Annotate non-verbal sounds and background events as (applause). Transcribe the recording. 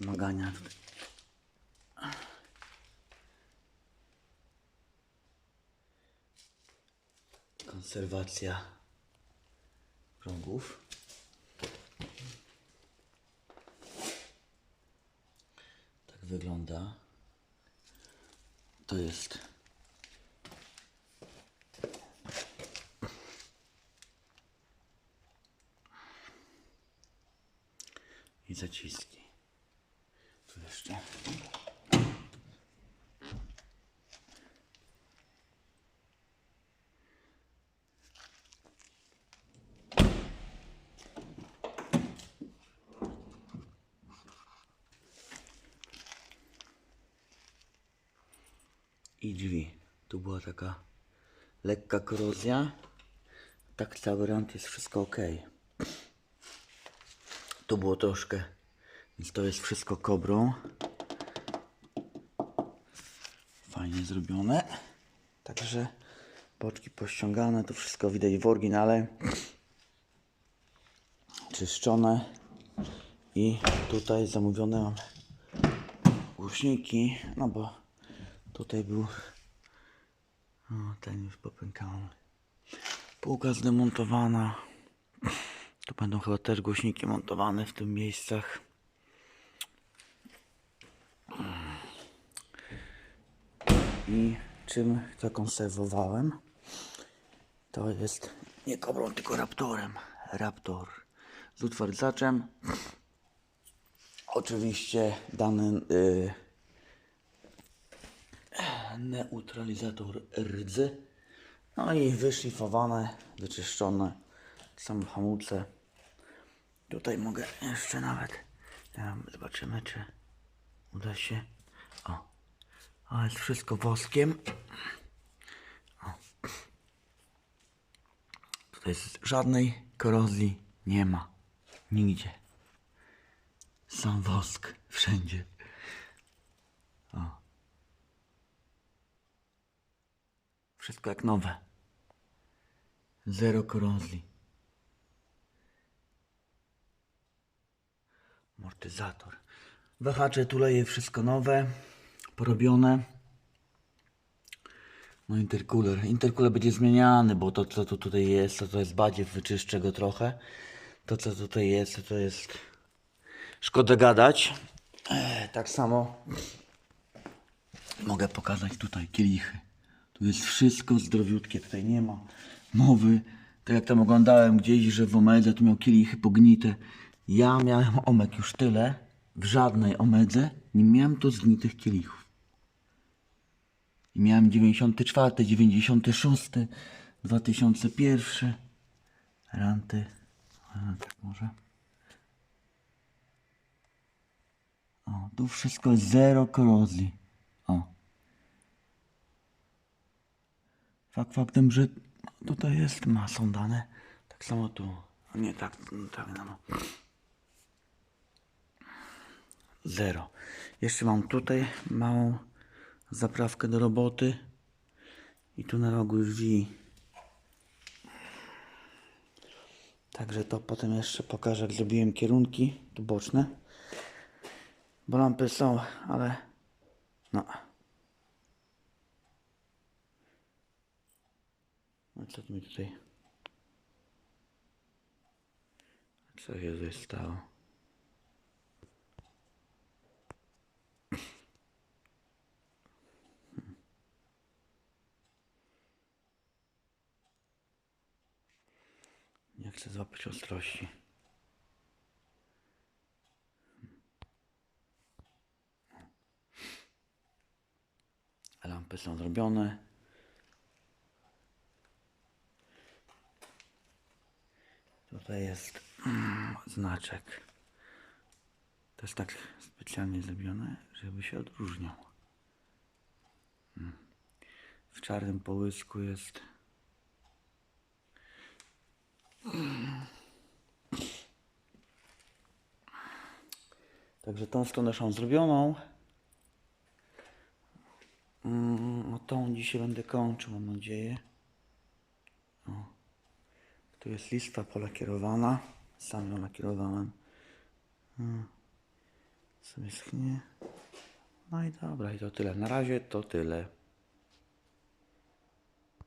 zmagania tutaj. Konserwacja rogów. Tak wygląda. To jest i zaciski. Jeszcze. I drzwi. Tu była taka lekka korozja. Tak cały rant jest wszystko ok. Tu było troszkę, więc to jest wszystko kobrą. Fajnie zrobione. Także boczki pościągane, to wszystko widać w oryginale. Czyszczone. I tutaj zamówione mam głośniki, no bo tutaj był o, ten już popękany. Półka zdemontowana. Tu będą chyba też głośniki montowane w tych miejscach. I czym zakonserwowałem? To jest nie kobrą, tylko raptorem. Raptor z utwardzaczem. Oczywiście dany y, neutralizator rdzy. No i wyszlifowane, wyczyszczone. Są hamulce. Tutaj mogę jeszcze nawet. Zobaczymy, czy uda się. O jest wszystko woskiem. O. Tutaj jest żadnej korozji nie ma. Nigdzie. Sam wosk wszędzie. O. Wszystko jak nowe. Zero korozji. Amortyzator. Wahacze tu leje wszystko nowe, porobione. No intercooler. Intercooler będzie zmieniany, bo to co tu tutaj jest, to, to jest badziew, wyczyszczę go trochę. To co tutaj jest, to, to jest... Szkoda gadać. Tak samo mogę pokazać tutaj kielichy. Tu jest wszystko zdrowiutkie, tutaj nie ma mowy. Tak jak tam oglądałem gdzieś, że w omedze tu miał kielichy pognite. Ja miałem omek już tyle, w żadnej omedze nie miałem tu zgnitych kielichów. I miałem 94, 96, 2001 ranty. Tak może. O, tu wszystko jest zero korozji. O. Fakt faktem, że tutaj jest masą dane. Tak samo tu. Nie tak, tak, no. Zero. Jeszcze mam tutaj małą zaprawkę do roboty. I tu na rogu drzwi. Także to potem jeszcze pokażę, jak zrobiłem kierunki tu boczne. Bo lampy są, ale no. No co tu mi tutaj? Co się stało? Chcę złapać ostrości. Lampy są zrobione. Tutaj jest (clears throat) znaczek. To jest tak specjalnie zrobione, żeby się odróżniał. Mm. W czarnym połysku jest Także tą stronę mam zrobioną. Mm, No tą dzisiaj będę kończył, mam nadzieję. O. Tu jest lista polakierowana. Sam ją lakierowałem. Mm. Sobie schnie. No i dobra, i to tyle. Na razie to tyle.